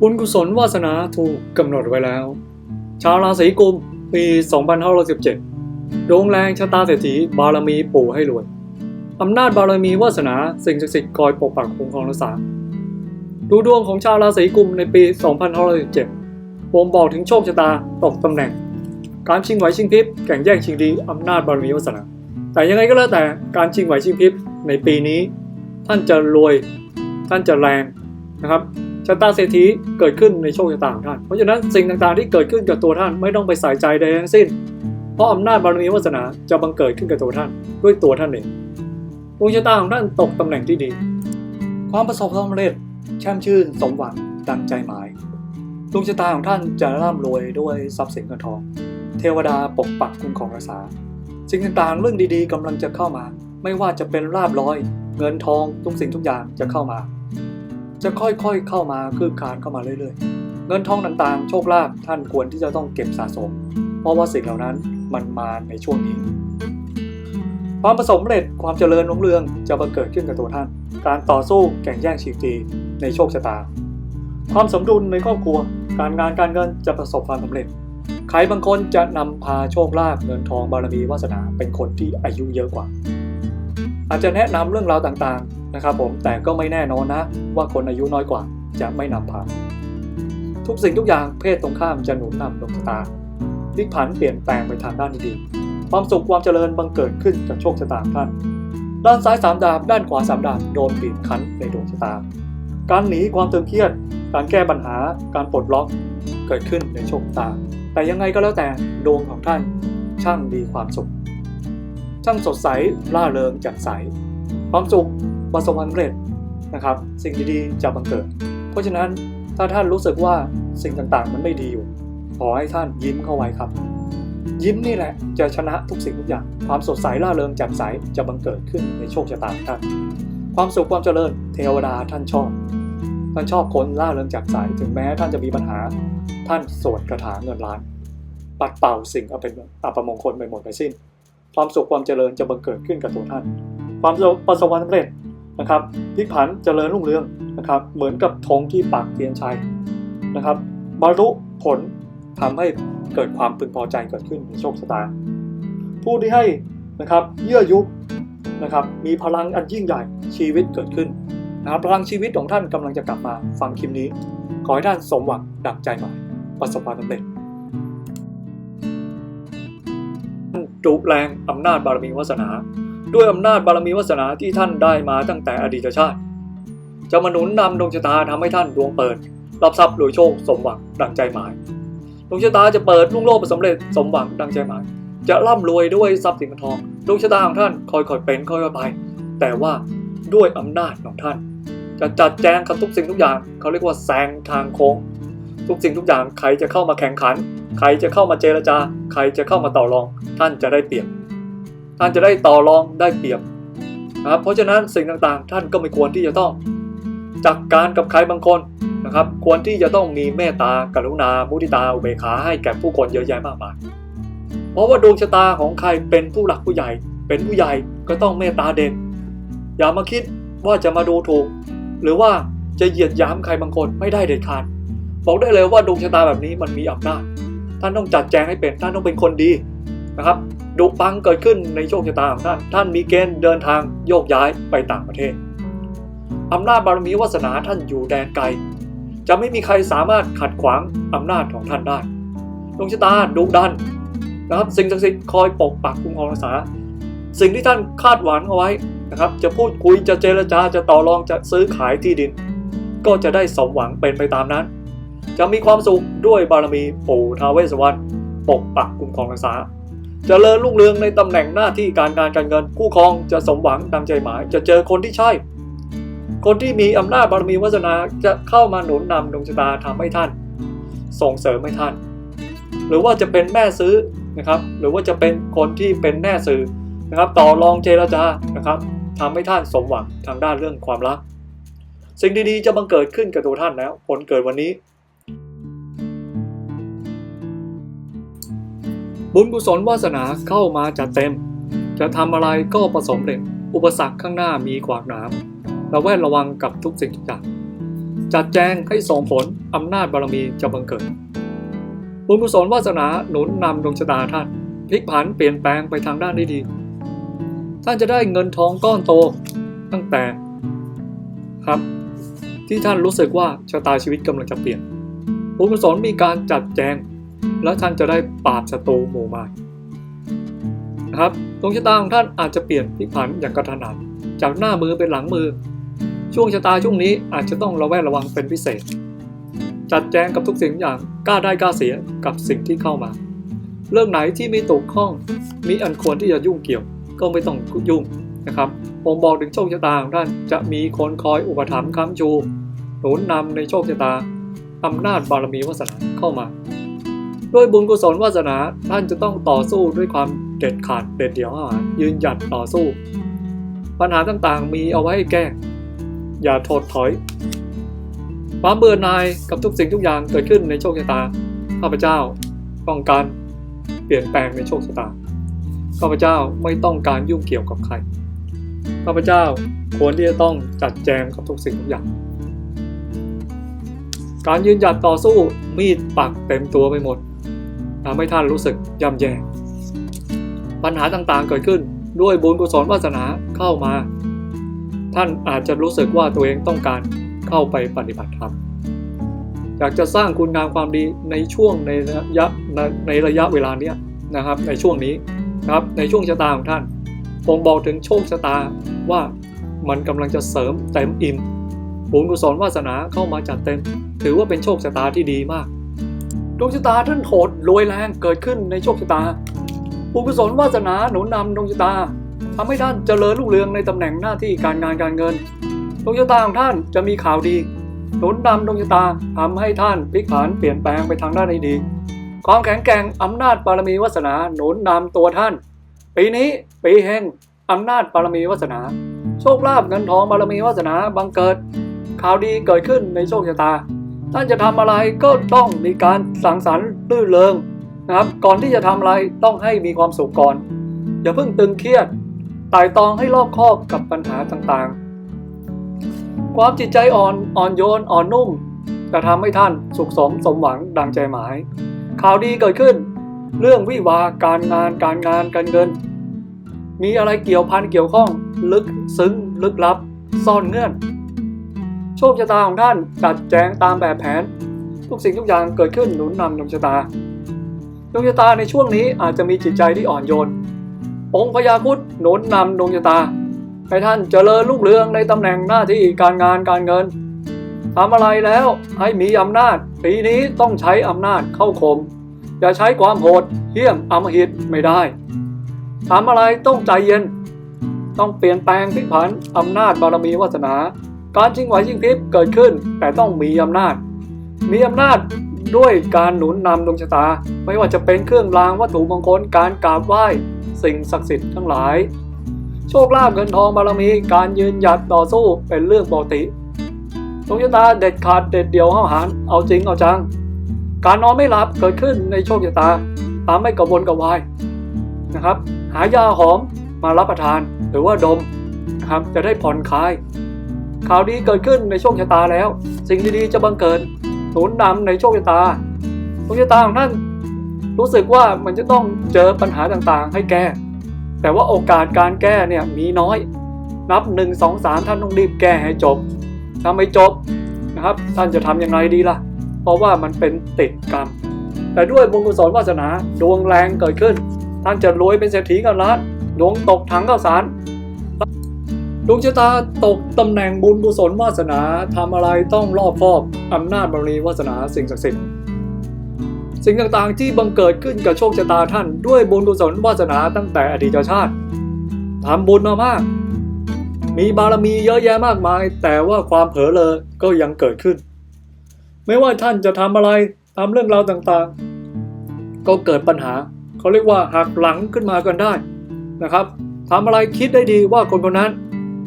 บุญกุศลวาสนาถูกกำหนดไว้แล้ว ชาวราศีกุมปี 2517ดวงแรงชะตาเศรษฐีบารมีปู่ให้รวย อำนาจบารมีวาสนาสิ่งศักดิ์สิทธิ์คอยปกปักคุ้มครองรักษา ดูดวงของชาวราศีกุมในปี 2517บ่งบอกถึงโชคชะตาตกตำแหน่ง การชิงไหวชิงพริบแข่งแย่งชิงดีอำนาจบารมีวาสนา แต่ยังไงก็แล้วแต่การชิงไหวชิงพริบในปีนี้ ท่านจะรวย ท่านจะแรงนะครับ ชะตาเศรษฐีเกิดขึ้นในโชคชะตาของท่าน เพราะฉะนั้นสิ่งต่างๆที่เกิดขึ้นกับตัวท่านไม่ต้องไปใส่ใจใดทั้งสิ้น เพราะอำนาจบารมีวาสนาจะบังเกิดขึ้นกับตัวท่าน ด้วยตัวท่านเองดวงชะตาของท่านตกตำแหน่งที่ดี ความประสบความสำเร็จแช่มชื่นสมหวังดังใจหมายดวงชะตาของท่านจะร่ำรวยด้วยทรัพย์สินเงินทอง เทวดาปกปักคุ้มครองรักษาสิ่งต่างๆเรื่องดีๆกำลังจะเข้ามา ไม่ว่าจะเป็นลาบลอย เงินทองทุกสิ่งทุกอย่างจะเข้ามา จะค่อยๆเข้ามาคืบคลานเข้ามาเรื่อยๆ เงินทองต่างๆ โชคลาภท่านควรที่จะต้องเก็บสะสม เพราะว่าสิ่งเหล่านั้นมันมาในช่วงนี้ ความประสบความเร็จความเจริญรุ่งเรืองจะบังเกิดขึ้นกับตัวท่าน การต่อสู้แข่งแย่งชิงดีในโชคชะตา ความสมดุลในครอบครัว การงานการเงินจะประสบความสำเร็จใครบางคนจะนำพาโชคลาภเงินทองบารมีวาสนาเป็นคนที่อายุเยอะกว่า อาจจะแนะนำเรื่องราวต่างๆ นะครับผมแต่ก็ไม่แน่นอนนะว่าคนอายุน้อยกว่าจะไม่นำพาทุกสิ่งทุกอย่างเพศตรงข้ามจะหนุนนำดวงชะตาพลิกผันเปลี่ยนแปลงไปทางด้านดีความสุขความเจริญบังเกิดขึ้นกับโชคชะตาท่าน ด้านซ้ายสามดาบด้านขวาสามดาบโดนบีบคั้นในดวงชะตา การหนีความตึงเครียด การแก้ปัญหา การปลดล็อกเกิดขึ้นในโชคชะตา แต่ยังไงก็แล้วแต่ดวงของท่านช่างมีความสุข ช่างสดใสร่าเริงแจ่มใส ความสุข ประสบความสำเร็จนะครับ สิ่งดีๆจะบังเกิด เพราะฉะนั้นถ้าท่านรู้สึกว่าสิ่งต่างๆ มันไม่ดีอยู่ ขอให้ท่านยิ้มเข้าไว้ครับ ยิ้มนี่แหละจะชนะทุกสิ่งทุกอย่าง ความสดใสร่าเริงแจ่มใสจะบังเกิดขึ้นในโชคชะตาท่าน ความสุขความเจริญเทวดาท่านชอบ ท่านชอบคนร่าเริงแจ่มใสถึงแม้ท่านจะมีปัญหา ท่านสวดคาถาเงินล้าน ปัดเป่าสิ่งเอัปเป็นอัปมงคลไปหมดไปสิ้น ความสุขความเจริญจะบังเกิดขึ้นกับตัวท่าน ความประสบความสำเร็จ นะครับพลิกผันเจริญรุ่งเรืองนะครับเหมือนกับธงที่ปักเทียนชัยนะครับบรรลุผลทำให้เกิดความพึงพอใจเกิดขึ้นในโชคชะตา ผู้ที่ให้นะครับเยื่อยุนะครับมีพลังอันยิ่งใหญ่ชีวิตเกิดขึ้นนะครับพลังชีวิตของท่านกำลังจะกลับมาฟังคลิปนี้ ขอให้ท่านสมหวังดังใจหมายประสบความสำเร็จจุแรงอำนาจบารมีวาสนา ด้วยอำนาจบารมีวาสนาที่ท่านได้มาตั้งแต่อดีตชาติ จะมาหนุนนำดวงชะตาทำให้ท่านดวงเปิด รับทรัพย์รวยโชคสมหวังดังใจหมาย ดวงชะตาจะเปิดลุ่งโลกประสำเร็จสมหวังดังใจหมาย จะร่ำรวยด้วยทรัพย์สินเงินทอง ดวงชะตาของท่านค่อยๆเป็นค่อยๆไป แต่ว่าด้วยอำนาจของท่าน จะจัดแจงกับทุกสิ่งทุกอย่าง เขาเรียกว่าแซงทางโค้ง ทุกสิ่งทุกอย่างใครจะเข้ามาแข่งขัน ใครจะเข้ามาเจรจา ใครจะเข้ามาต่อรอง ท่านจะได้เปรียบ ท่านจะได้ต่อรองได้เปรียบนะครับเพราะฉะนั้นสิ่งต่างๆ ท่านก็ไม่ควรที่จะต้องจัดการกับใครบางคนนะครับ ควรที่จะต้องมีเมตตากรุณา มุทิตาอุเบกขาให้แก่ผู้คนเยอะแยะมากมายเพราะว่าดวงชะตาของใครเป็นผู้หลักผู้ใหญ่ เป็นผู้ใหญ่ก็ต้องเมตตาเด็กอย่ามาคิดว่าจะมาดูถูก หรือว่าจะเหยียดหยามใครบางคนไม่ได้เด็ดขาดบอกได้เลยว่าดวงชะตาแบบนี้มันมีอำนาจท่านต้องจัดแจงให้เป็นท่านต้องเป็นคนดี นะครับดุปังเกิดขึ้นในโชคชะตาของท่าน ท่านมีเกณฑ์เดินทางโยกย้ายไปต่างประเทศอำนาจบารมีวาสนาท่านอยู่แดนไกล จะไม่มีใครสามารถขัดขวางอำนาจของท่านได้ดวงชะตาดุดันนะครับสิ่งศักดิ์สิทธิ์คอยปกปักคุ้มครองรักษา สิ่งที่ท่านคาดหวังเอาไว้นะครับ จะพูดคุยจะเจรจาจะต่อรองจะซื้อขายที่ดิน ก็จะได้สมหวังเป็นไปตามนั้น จะมีความสุขด้วยบารมีปู่ท้าวเวสสวรรณปกปักคุ้มครองรักษา จเจริญรุ่งเรืองในตำแหน่งหน้าที่การงานการเงินคู่ครองจะสมหวังดังใจหมาย จะเจอคนที่ใช่ คนที่มีอำนาจบารมีวาสนาจะเข้ามาหนุนนำดวงชะตาทำให้ท่าน ส่งเสริมให้ท่าน หรือว่าจะเป็นแม่ซื้อนะครับ หรือว่าจะเป็นคนที่เป็นแม่ซื้อนะครับ ต่อรองเจรจานะครับทำให้ท่านสมหวังทางด้านเรื่องความรัก สิ่งดีๆจะบังเกิดขึ้นกับตัวท่านแล้วผลเกิดวันนี้ บุญกุศลวาสนาเข้ามาจัดเต็ม จะทำอะไรก็ประสบเร็จ อุปสรรคข้างหน้ามีขวากหนามระแวดระวังกับทุกสิ่งทุกอย่างจัดแจงให้ส่งผลอำนาจบารมีจะบังเกิด บุญกุศลวาสนาหนุนนำดวงชะตาท่านพลิกผันเปลี่ยนแปลงไปทางด้านที่ดี ท่านจะได้เงินทองก้อนโตตั้งแต่ครับ ที่ท่านรู้สึกว่าชะตาชีวิตกำลังจะเปลี่ยนบุญกุศลมีการจัดแจง และท่านจะได้ปราบศัตรูหมู่มารนะครับดวงชะตาของท่านอาจจะเปลี่ยนพลิกผันอย่างกระทันหันจากหน้ามือเป็นหลังมือ ช่วงชะตาช่วงนี้อาจจะต้องระแวดระวังเป็นพิเศษ จัดแจงกับทุกสิ่งอย่างกล้าได้กล้าเสียกับสิ่งที่เข้ามา เรื่องไหนที่ไมีตกข้องมีอันควรที่จะยุ่งเกี่ยว ก็ไม่ต้องยุ่งนะครับผมบอกถึงโชคชะตาของท่านจะมีคนคอยอุปถัมภ์ค้ำชูหนุนนำในโชคชะตาอำนาจบารมีวาสนาเข้ามา ด้วยบุญกุศลวาสนาท่านจะต้องต่อสู้ด้วยความเด็ดขาดเด็ดเดี่ยวหายืนหยัดต่อสู้ ปัญหาต่างๆ มีเอาไว้ให้แก้ อย่าถดถอย ความเบื่อหน่ายกับทุกสิ่งทุกอย่างเกิดขึ้นในโชคชะตาข้าพเจ้าต้องการเปลี่ยนแปลงในโชคชะตาข้าพเจ้าไม่ต้องการยุ่งเกี่ยวกับใครข้าพเจ้าควรที่จะต้องจัดแจงกับทุกสิ่งทุกอย่าง การยืนหยัดต่อสู้มีดปักเต็มตัวไปหมด ทำให้ท่านรู้สึกย่ำแย่ ปัญหาต่างๆเกิดขึ้นด้วยบุญกุศลวาสนาเข้ามา ท่านอาจจะรู้สึกว่าตัวเองต้องการเข้าไปปฏิบัติธรรมอยากจะสร้างคุณงามความดีในช่วงในระยะในในระยะเวลาเนี้ยนะครับ ในช่วงนี้นะครับในช่วงชะตาของท่านผมบอกถึงโชคชะตาว่ามันกำลังจะเสริมเต็มอิ่มบุญกุศลวาสนาเข้ามาจัดเต็ม ถือว่าเป็นโชคชะตาที่ดีมาก ดวงชะตาท่านโหดรวยแรงเกิดขึ้นในโชคชะตาบุญกุศลวาสนาหนุนนำดวงชะตาทำให้ท่านเจริญรุ่งเรืองในตำแหน่งหน้าที่การงานการเงิน ดวงชะตาของท่านจะมีข่าวดี หนุนนำดวงชะตาทำให้ท่านพลิกผันเปลี่ยนแปลงไปทางด้านที่ดี ความแข็งแกร่งอำนาจบารมีวาสนาหนุนนำตัวท่าน ปีนี้ปีแห่งอำนาจบารมีวาสนา โชคลาภเงินทองบารมีวาสนาบังเกิด ข่าวดีเกิดขึ้นในโชคชะตา ท่านจะทำอะไรก็ต้องมีการสังสรรค์ลื่นเริงนะครับ ก่อนที่จะทำอะไรต้องให้มีความสุขก่อน อย่าเพิ่งตึงเครียดไต่ตองให้รอบคอบกับปัญหาต่างๆ ความจิตใจอ่อนอ่อนโยนอ่อนนุ่มจะทำให้ท่านสุขสมสมหวังดังใจหมาย ข่าวดีเกิดขึ้น เรื่องวิวาการงานการงานการเงิน มีอะไรเกี่ยวพันเกี่ยวข้อง ลึกซึ้งลึกลับ ซ่อนเงื่อน โชคชะตาของท่านจัดแจงตามแบบแผน ทุกสิ่งทุกอย่างเกิดขึ้นหนุนนำดวงชะตาดวงชะตาในช่วงนี้อาจจะมีจิตใจที่อ่อนโยน องค์พญาคุดหนุนนำดวงชะตา ให้ท่านเจริญรุ่งเรืองในตำแหน่งหน้าที่การงานการเงินทำอะไรแล้วให้มีอำนาจ ปีนี้ต้องใช้อำนาจเข้าคม อย่าใช้ความโหดเหี้ยมอำมหิตไม่ได้ทำอะไรต้องใจเย็น ต้องเปลี่ยนแปลงพลิกผันอำนาจบารมีวาสนา การชิงไหวชิงพริบเกิดขึ้น แต่ต้องมีอำนาจ มีอำนาจด้วยการหนุนนำดวงชะตา ไม่ว่าจะเป็นเครื่องรางวัตถุมงคลการกราบไหว้สิ่งศักดิ์สิทธิ์ทั้งหลาย โชคลาภเงินทองบารมีการยืนหยัดต่อสู้เป็นเรื่องปกติดวงชะตาเด็ดขาดเด็ดเดี่ยวห้าวหาญเอาจริงเอาจัง การนอนไม่หลับเกิดขึ้นในโชคชะตาตามไม่กระวนกระวายนะครับ หายาหอมมารับประทานหรือว่าดมนะครับจะได้ผ่อนคลาย ข่าวดีเกิดขึ้นในโชคชะตาแล้ว สิ่งดีๆจะบังเกิดหนุนนำในโชคชะตาโชคชะตาของท่านรู้สึกว่ามันจะต้องเจอปัญหาต่างๆ ให้แก้ แต่ว่าโอกาสการแก้เนี่ยมีน้อย นับ 1 2 3 ท่านต้องรีบแก้ให้จบถ้าไม่จบนะครับ ท่านจะทำยังไงดีล่ะ เพราะว่ามันเป็นติดกรรม แต่ด้วยบุญกุศลวาสนาดวงแรงเกิดขึ้น ท่านจะรวยเป็นเศรษฐีเงินล้านดวงตกถังข้าวสาร ดวงชะตาตกตำแหน่งบุญกุศลวาสนาทำอะไรต้องรอบคอบอำนาจบารมีวาสนาสิ่งศักดิ์สิทธิ์สิ่งต่างๆที่บังเกิดขึ้นกับโชคชะตาท่านด้วยบุญกุศลวาสนาตั้งแต่อดีตชาติทำบุญมามาก มีบารมีเยอะแยะมากมาย แต่ว่าความเผลอเลอก็ยังเกิดขึ้น ไม่ว่าท่านจะทำอะไรทำเรื่องราวต่างๆ ก็เกิดปัญหา เขาเรียกว่าหักหลังขึ้นมากันได้นะครับทำอะไรคิดได้ดีว่าคนคนนั้น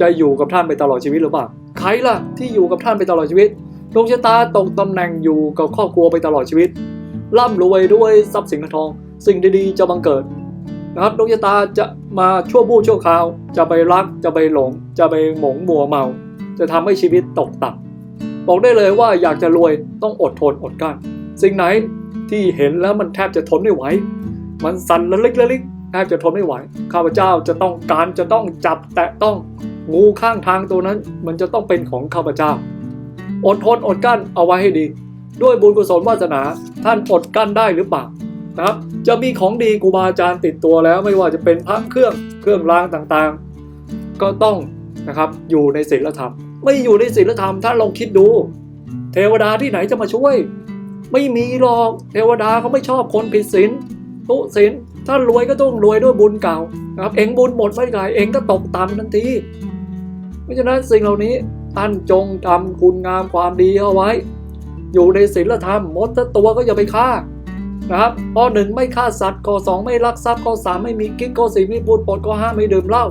จะอยู่กับท่านไปตลอดชีวิตหรือเปล่าใครล่ะที่อยู่กับท่านไปตลอดชีวิตดวงชะตาตกตำแหน่งอยู่กับครอบครัวไปตลอดชีวิตร่ำรวยด้วยทรัพย์สินเงินทอง สิ่งดีๆจะบังเกิดนะครับดวงชะตาจะมาชั่วบู้ชั่วคราว จะไปรักจะไปหลง จะไปหมงมัวเมา จะทำให้ชีวิตตกต่ำบอกได้เลยว่าอยากจะรวยต้องอดทนอดกลั้นสิ่งไหนที่เห็นแล้วมันแทบจะทนไม่ไหวมันสั่นละลิกละลิกแทบจะทนไม่ไหวข้าพเจ้าจะต้องการจะต้องจับแตะต้อง งูข้างทางตัวนั้นมันจะต้องเป็นของข้าพเจ้า อดทนอดกั้นเอาไว้ให้ดี ด้วยบุญกุศลวาสนาท่านอดกั้นได้หรือเปล่านะครับจะมีของดีครูบาอาจารย์ติดตัวแล้วไม่ว่าจะเป็นพระเครื่องเครื่องรางต่างๆ ก็ต้องนะครับอยู่ในศีลธรรม ไม่อยู่ในศีลธรรมท่านลองคิดดู เทวดาที่ไหนจะมาช่วย ไม่มีหรอกเทวดาเขาไม่ชอบคนผิดศีลตุศีลถ้ารวยก็ต้องรวยด้วยบุญเก่านะครับเองบุญหมดไม่ไกลเองก็ตกต่ำทันที เพราะฉะนั้นสิ่งเหล่านี้ท่านจงทำคุณงามความดีเอาไว้ อยู่ในศีลธรรมมดตัวก็อย่าไปฆ่านะครับข้อหนึ่งไม่ฆ่าสัตว์ข้อสองไม่ลักทรัพย์ข้อสามไม่มีกิ๊กข้อสี่ไม่พูดปดข้อห้าไม่ดื่มเหล้า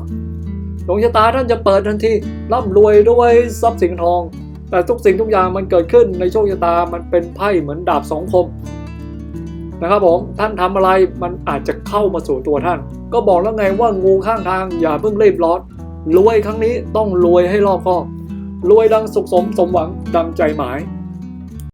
ดวงชะตาท่านจะเปิดทันทีร่ำรวยด้วยทรัพย์สินทอง แต่ทุกสิ่งทุกอย่างมันเกิดขึ้นในโชคชะตามันเป็นไพ่เหมือนดาบสองคมนะครับผมท่านทำอะไรมันอาจจะเข้ามาสู่ตัวท่าน ก็บอกแล้วไงว่างูข้างทางอย่าเพิ่งรีบร้อน รวยครั้งนี้ต้องรวยให้รอบคอบ รวยดังสุขสมสมหวังดังใจหมาย